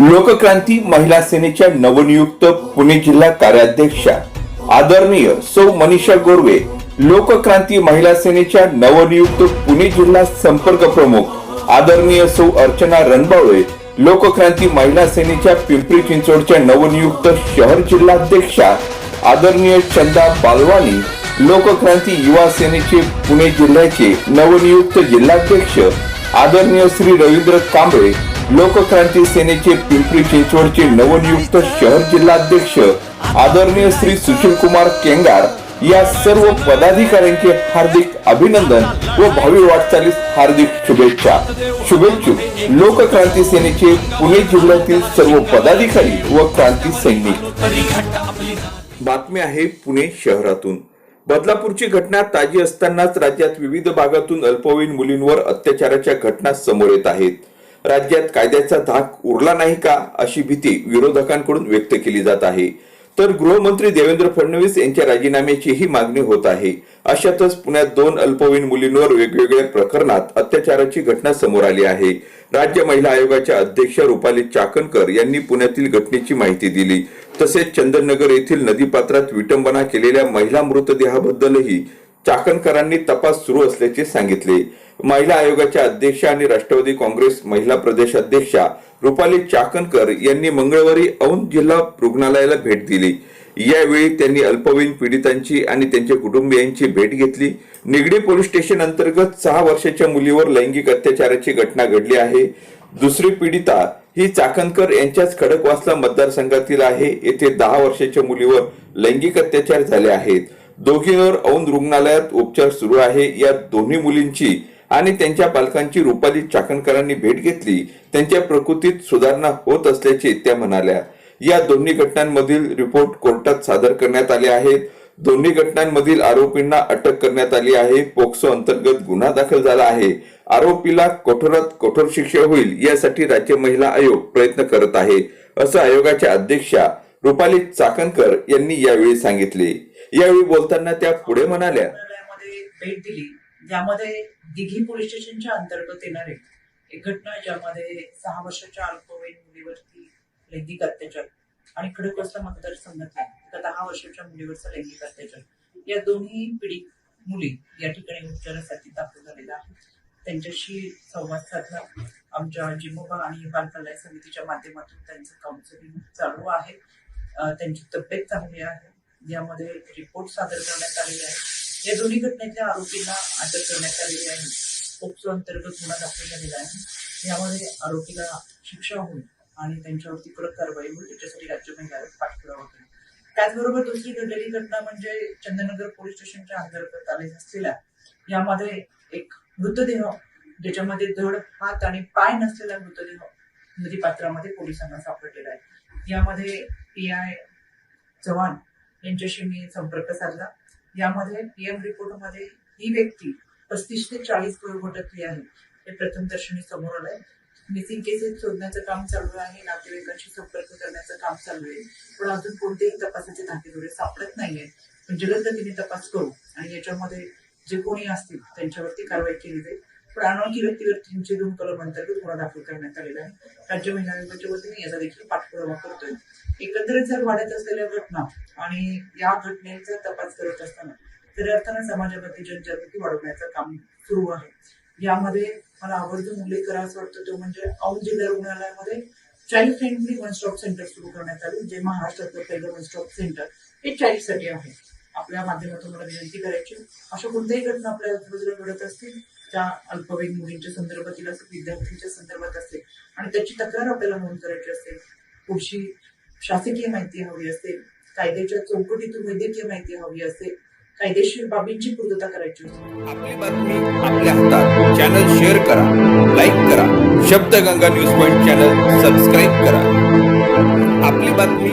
लोकक्रांती महिला सेनेच्या नवनियुक्त पुणे जिल्हा कार्याध्यक्षा आदरणीय सौ मनीषा गोरवे लोकक्रांती महिला सेनेच्या नवनियुक्त पुणे जिल्हा संपर्क प्रमुख आदरणीय सौ अर्चना रणबावळे लोकक्रांती महिला सेनेच्या पिंपरी चिंचवडच्या नवनियुक्त शहर जिल्हाध्यक्षा आदरणीय चंदा बालवानी लोकक्रांती युवा सेनेचे पुणे जिल्ह्याचे नवनियुक्त जिल्हाध्यक्ष आदरणीय श्री रवींद्र कांबळे लोकक्रांती सेनेचे पिंपरी चिंचवडचे नवनियुक्त शहर जिल्हाध्यक्ष आदरणीय श्री सुशील कुमार केंगार या सर्व पदाधिकाऱ्यांचे हार्दिक अभिनंदन व भावी वाटचालीस हार्दिक शुभेच्छा. शुभेच्छुक लोकक्रांती सेनेचे पुणे जिल्ह्यातील सर्व पदाधिकारी व क्रांती सैनिक. बातमी आहे पुणे शहरातून. बदलापूरची घटना ताजी असतानाच राज्यात विविध भागातून अल्पवयीन मुलींवर अत्याचाराच्या घटना समोर येत आहेत. राज्यात कायद्याचा धाक उरला नाही का अशी भीती विरोधकांकडून व्यक्त केली जात आहे. तर गृहमंत्री देवेंद्र फडणवीस यांच्या राजीनाम्याचीही मागणी होत आहे. अशातच पुण्यात दोन अल्पवयीन मुलींवर वेगवेगळ्या प्रकरणात अत्याचाराची घटना समोर आली आहे. राज्य महिला आयोगाच्या अध्यक्ष रुपाली चाकणकर यांनी पुण्यातील घटनेची माहिती दिली. तसेच चंदननगर येथील नदीपात्रात विटंबना केलेल्या महिला मृतदेहाबद्दलही चाकणकरांनी तपास सुरू असल्याचे सांगितले. महिला आयोगाच्या अध्यक्षा आणि राष्ट्रवादी काँग्रेस महिला प्रदेशाध्यक्षा रुपाली चाकणकर यांनी मंगळवारी औंध जिल्हा रुग्णालयाला भेट दिली. यावेळी त्यांनी अल्पवयीन पीडितांची आणि त्यांच्या कुटुंबियांची भेट घेतली. निगडी पोलीस स्टेशन अंतर्गत सहा वर्षाच्या मुलीवर लैंगिक अत्याचाराची घटना घडली आहे. दुसरी पीडिता ही चाकणकर यांच्याच खडकवासला मतदारसंघातील आहे. येथे दहा वर्षाच्या मुलीवर लैंगिक अत्याचार झाले आहेत. दोघींवर औंध रुग्णालयात उपचार सुरू आहे. या दोन्ही मुलींची आणि त्यांच्या पालकांची रुपाली चाकणकरांनी भेट घेतली. त्यांच्या प्रकृतीत सुधारणा होत असल्याचे त्या म्हणाल्या. या दोन्ही घटनांमधील रिपोर्ट कोर्टात सादर करण्यात आले आहेत. दोन्ही घटनांमधील आरोपींना अटक करण्यात आली आहे. पोक्सो अंतर्गत गुन्हा दाखल झाला आहे. आरोपीला कठोरात कठोर शिक्षा होईल यासाठी राज्य महिला आयोग प्रयत्न करत आहे असं आयोगाच्या अध्यक्षा रुपाली चाकणकर यांनी यावेळी सांगितले. यावेळी बोलताना त्या पुढे म्हणाल्या. भेट दिली. ज्यामध्ये दिघी पोलीस स्टेशनच्या अंतर्गत येणारे एक घटना ज्यामध्ये सहा वर्षाच्या अल्पवयीन मुलीवरती लैंगिक अत्याचार आणि खडकवासला मतदारसंघातल्या एका दहा वर्षाच्या मुलीवरचा लैंगिक अत्याचार. या दोन्ही पीडित मुली या ठिकाणी उपचारासाठी दाखल झालेल्या आहेत. त्यांच्याशी संवाद साधला. आमच्या जिमोबा आणि बाल कल्याण समितीच्या माध्यमातून त्यांचं काउन्सिलिंग चालू आहे. त्यांची तब्येत चांगली आहे. यामध्ये रिपोर्ट सादर करण्यात आलेले आहे. या दोन्ही घटनेतल्या आरोपींना अटक करण्यात आलेली आहे. पोक्सो अंतर्गत गुन्हा दाखल झालेला आहे. यामध्ये आरोपीला शिक्षा होईल आणि त्यांच्यावरती कडक कारवाई होईल याच्यासाठी राज्य महिला आयोग पाठपुरावा त्याचबरोबर दुसरी घडलेली घटना म्हणजे चंद्रनगर पोलीस स्टेशनच्या अंतर्गत आले असलेल्या यामध्ये एक मृतदेह ज्याच्यामध्ये धड हात आणि पाय नसलेला मृतदेह नदी पात्रामध्ये पोलिसांना सापडलेला आहे. यामध्ये पी आय चव्हाण यांच्याशी मी संपर्क साधला. यामध्ये पीएम रिपोर्टमध्ये ही व्यक्ती पस्तीस ते चाळीस वयोगटातली आहे. हे प्रथम दर्शनी समोर आलंय. मिसिंग केसेस शोधण्याचं काम चालू आहे. नातेवाईकांशी संपर्क करण्याचं काम चालू आहे. पण अजून कोणतेही तपासाचे धाकेदोरे सापडत नाहीये पण जलद गतीने तपास करू आणि याच्यामध्ये जे कोणी असतील त्यांच्यावरती कारवाई केली जाईल. पण अनोळखी तीनशे दोन कलम अंतर्गत गुन्हा दाखल करण्यात आलेला आहे. राज्य महिला आयोगाच्या वतीने याचा देखील पाठपुरावा करतोय. एकंदरीत जर वाढत असलेल्या घटना आणि या घटनेचा तपास करत असताना खऱ्या अर्थानं समाजामध्ये जनजागृती वाढवण्याचं काम सुरू आहे. यामध्ये मला आवर्जून उल्लेख करावा वाटतो तो म्हणजे औंध जिल्हा रुग्णालयामध्ये child friendly one stop centre सुरू करण्यात आले जे महाराष्ट्रातलं पहिलं वन स्टॉप सेंटर हे चाइल्डसाठी आहे. आपल्या माध्यमातून मला विनंती करायची अशा कोणत्याही घटना आपल्या आजूबाजूला घडत असतील त्या अल्पवयीन मुलींच्या संदर्भातील असेल विद्यार्थ्यांच्या संदर्भात असेल आणि त्याची तक्रार आपल्याला नोंद करायची असेल पुढची शासकीय माहिती हवी असेल कायद्याच्या चौकटीतून वैद्यकीय माहिती हवी असेल कायदेशीर बाबींची पूर्तता करायची आपली बातमी आपल्या हातात. चॅनल शेअर करा लाईक करा. Shabdganga news point channel subscribe करा. आपली बातमी